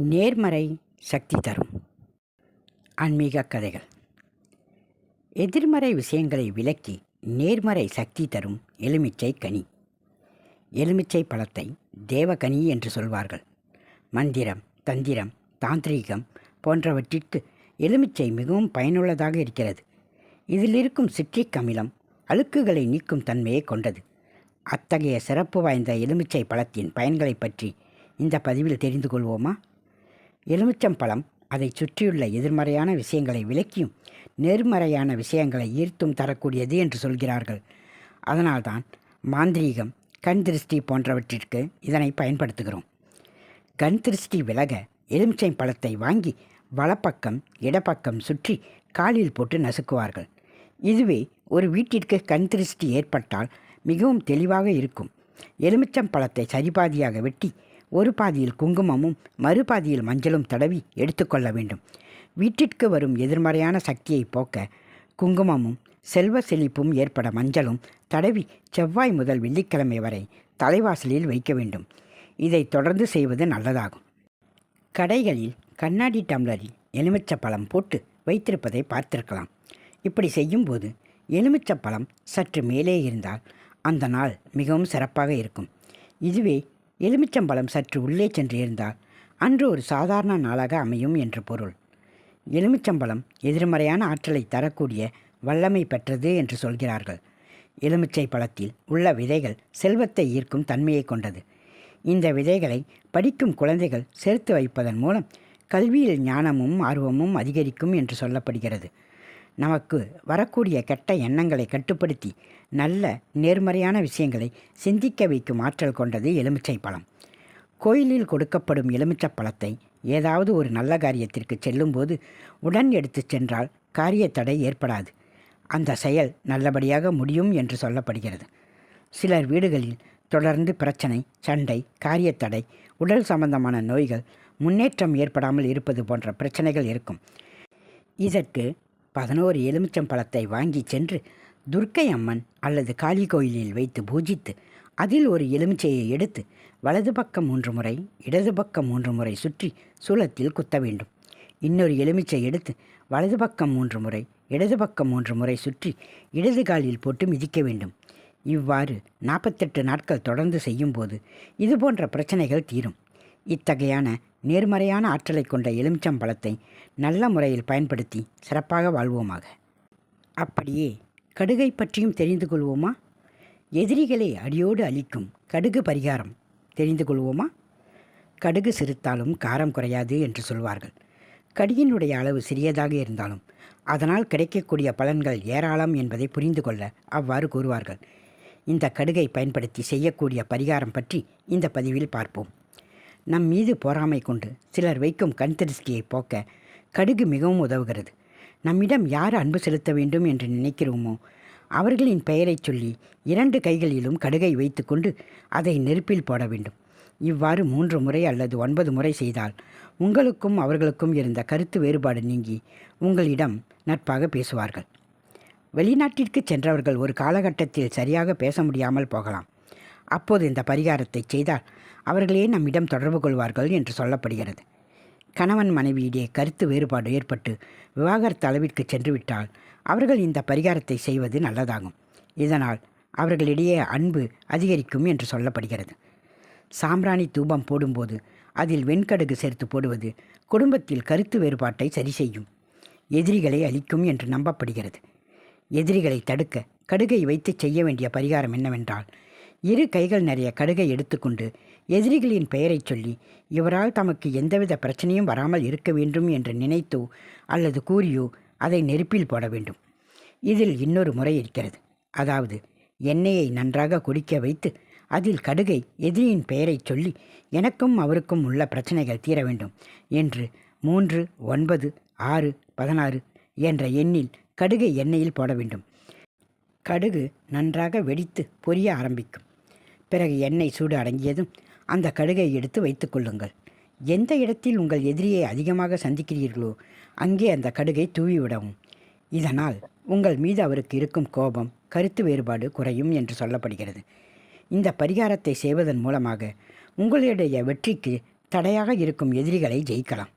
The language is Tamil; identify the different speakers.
Speaker 1: நேர்மறை சக்தி தரும். ஆன்மீக கதைகள். எதிர்மறை விஷயங்களை விலக்கி நேர்மறை சக்தி தரும் எலுமிச்சை கனி. எலுமிச்சை பழத்தை தேவகனி என்று சொல்வார்கள். மந்திரம் தந்திரம் தாந்திரீகம் போன்றவற்றிற்கு எலுமிச்சை மிகவும் பயனுள்ளதாக இருக்கிறது. இதில் இருக்கும் சிட்ரிக் அமிலம் அழுக்குகளை நீக்கும் தன்மையை கொண்டது. அத்தகைய சிறப்பு வாய்ந்த எலுமிச்சை பழத்தின் பயன்களை பற்றி இந்த பதிவில் தெரிந்து கொள்வோமா? எலுமிச்சம்பழம் அதை சுற்றியுள்ள எதிர்மறையான விஷயங்களை விலக்கியும் நேர்மறையான விஷயங்களை ஈர்த்தும் தரக்கூடியது என்று சொல்கிறார்கள். அதனால்தான் மாந்திரீகம் கண் திருஷ்டி போன்றவற்றிற்கு இதனை பயன்படுத்துகிறோம். கண் திருஷ்டி விலக எலுமிச்சை பழத்தை வாங்கி வலப்பக்கம் இடப்பக்கம் சுற்றி காலில் போட்டு நசுக்குவார்கள். இதுவே ஒரு வீட்டிற்கு கண் திருஷ்டி ஏற்பட்டால் மிகவும் தெளிவாக இருக்கும். எலுமிச்சம் பழத்தை சரிபாதியாக வெட்டி ஒரு பாதியில் குங்குமமும் மறுபாதியில் மஞ்சளும் தடவி எடுத்துக்கொள்ள வேண்டும். வீட்டிற்கு வரும் எதிர்மறையான சக்தியை போக்க குங்குமமும் செல்வ செழிப்பும் ஏற்பட மஞ்சளும் தடவி செவ்வாய் முதல் வெள்ளிக்கிழமை வரை தலைவாசலில் வைக்க வேண்டும். இதை தொடர்ந்து செய்வது நல்லதாகும். கடைகளில் கண்ணாடி டம்ளரில் எலுமிச்சப்பழம் போட்டு வைத்திருப்பதை பார்த்திருக்கலாம். இப்படி செய்யும்போது எலுமிச்சப்பழம் சற்று மேலே இருந்தால் அந்த நாள் மிகவும் சிறப்பாக இருக்கும். இதுவே எலுமிச்சம்பழம் சற்று உள்ளே சென்று இருந்தால் அன்று ஒரு சாதாரண நாளாக அமையும் என்று பொருள். எலுமிச்சம்பழம் எதிர்மறையான ஆற்றலை தரக்கூடிய வல்லமை பெற்றது என்று சொல்கிறார்கள். எலுமிச்சை பழத்தில் உள்ள விதைகள் செல்வத்தை ஈர்க்கும் தன்மையை கொண்டது. இந்த விதைகளை படிக்கும் குழந்தைகள் சேர்த்து வைப்பதன் மூலம் கல்வியில் ஞானமும் ஆர்வமும் அதிகரிக்கும் என்று சொல்லப்படுகிறது. நமக்கு வரக்கூடிய கெட்ட எண்ணங்களை கட்டுப்படுத்தி நல்ல நேர்மறையான விஷயங்களை சிந்திக்க வைக்கும் ஆற்றல் கொண்டது எலுமிச்சை பழம். கோயிலில் கொடுக்கப்படும் எலுமிச்சை பழத்தை ஏதாவது ஒரு நல்ல காரியத்திற்கு செல்லும்போது உடன் எடுத்து சென்றால் காரிய தடை ஏற்படாது. அந்த செயல் நல்லபடியாக முடியும் என்று சொல்லப்படுகிறது. சிலர் வீடுகளில் தொடர்ந்து பிரச்சனை சண்டை காரியத்தடை உடல் சம்பந்தமான நோய்கள் முன்னேற்றம் ஏற்படாமல் இருப்பது போன்ற பிரச்சனைகள் இருக்கும். இதற்கு பதினோரு எலுமிச்சம் பழத்தை வாங்கி சென்று துர்க்கை அம்மன் அல்லது காளி கோயிலில் வைத்து பூஜித்து அதில் ஒரு எலுமிச்சையை எடுத்து வலது பக்கம் மூன்று முறை இடது பக்கம் மூன்று முறை சுற்றி சூலத்தில் குத்த வேண்டும். இன்னொரு எலுமிச்சை எடுத்து வலது பக்கம் மூன்று முறை இடது பக்கம் மூன்று முறை சுற்றி இடது காலில் போட்டு மிதிக்க வேண்டும். இவ்வாறு நாற்பத்தெட்டு நாட்கள் தொடர்ந்து செய்யும்போது இது போன்ற பிரச்சனைகள் தீரும். இத்தகையான நேர்மறையான ஆற்றலை கொண்ட எலுமிச்சம்பழத்தை நல்ல முறையில் பயன்படுத்தி சிறப்பாக வாழ்வோமாக. அப்படியே கடுகை பற்றியும் தெரிந்து கொள்வோமா? எதிரிகளை அடியோடு அழிக்கும் கடுகு பரிகாரம் தெரிந்து கொள்வோமா? கடுகு சிரித்தாலும் காரம் குறையாது என்று சொல்வார்கள். கடுகினுடைய அளவு சிறியதாக இருந்தாலும் அதனால் கிடைக்கக்கூடிய பலன்கள் ஏராளம் என்பதை புரிந்து கொள்ள அவ்வாறு கூறுவார்கள். இந்த கடுகை பயன்படுத்தி செய்யக்கூடிய பரிகாரம் பற்றி இந்த பதிவில் பார்ப்போம். நம் மீது பொறாமை கொண்டு சிலர் வைக்கும் கண் திருஷ்டியை போக்க கடுகு மிகவும் உதவுகிறது. நம்மிடம் யார் அன்பு செலுத்த வேண்டும் என்று நினைக்கிறோமோ? அவர்களின் பெயரைச் சொல்லி இரண்டு கைகளிலும் கடுகை வைத்துக்கொண்டு அதை நெருப்பில் போட வேண்டும். இவ்வாறு மூன்று முறை அல்லது ஒன்பது முறை செய்தால் உங்களுக்கும் அவர்களுக்கும் இருந்த கருத்து வேறுபாடு நீங்கி உங்களிடம் நட்பாக பேசுவார்கள். வெளிநாட்டிற்கு சென்றவர்கள் ஒரு காலகட்டத்தில் சரியாக பேச முடியாமல் போகலாம். அப்போது இந்த பரிகாரத்தை செய்தால் அவர்களே நம்மிடம் தொடர்பு கொள்வார்கள் என்று சொல்லப்படுகிறது. கணவன் மனைவியிடையே கருத்து வேறுபாடு ஏற்பட்டு விவாகரத்து அளவிற்கு சென்றுவிட்டால் அவர்கள் இந்த பரிகாரத்தை செய்வது நல்லதாகும். இதனால் அவர்களிடையே அன்பு அதிகரிக்கும் என்று சொல்லப்படுகிறது. சாம்பிராணி தூபம் போடும்போது அதில் வெண்கடுகு சேர்த்து போடுவது குடும்பத்தில் கருத்து வேறுபாட்டை சரி செய்யும். எதிரிகளை அளிக்கும் என்று நம்பப்படுகிறது. எதிரிகளை தடுக்க கடுகை வைத்து செய்ய வேண்டிய பரிகாரம் என்னவென்றால் இரு கைகள் நிறைய கடுகை எடுத்துக்கொண்டு எதிரிகளின் பெயரைச் சொல்லி இவரால் தமக்கு எந்தவித பிரச்சனையும் வராமல் இருக்க வேண்டும் என்று நினைத்தோ அல்லது கூறியோ அதை நெருப்பில் போட வேண்டும். இதில் இன்னொரு முறை இருக்கிறது. அதாவது எண்ணெயை நன்றாக குடிக்க வைத்து அதில் கடுகை எதிரியின் பெயரைச் சொல்லி எனக்கும் அவருக்கும் உள்ள பிரச்சனைகள் தீர வேண்டும் என்று மூன்று ஒன்பது ஆறு பதினாறு என்ற எண்ணில் கடுகை எண்ணெயில் போட வேண்டும். கடுகு நன்றாக வெடித்து பொரிய ஆரம்பிக்கும். பிறகு எண்ணெய் சூடு அடங்கியதும் அந்த கடுகை எடுத்து வைத்துக்கொள்ளுங்கள் எந்த இடத்தில் உங்கள் எதிரியை அதிகமாக சந்திக்கிறீர்களோ அங்கே அந்த கடுகை தூவிவிடவும். இதனால் உங்கள் மீது அவருக்கு இருக்கும் கோபம் கருத்து வேறுபாடு குறையும் என்று சொல்லப்படுகிறது. இந்த பரிகாரத்தை செய்வதன் மூலமாக உங்களுடைய வெற்றிக்கு தடையாக இருக்கும் எதிரிகளை ஜெயிக்கலாம்.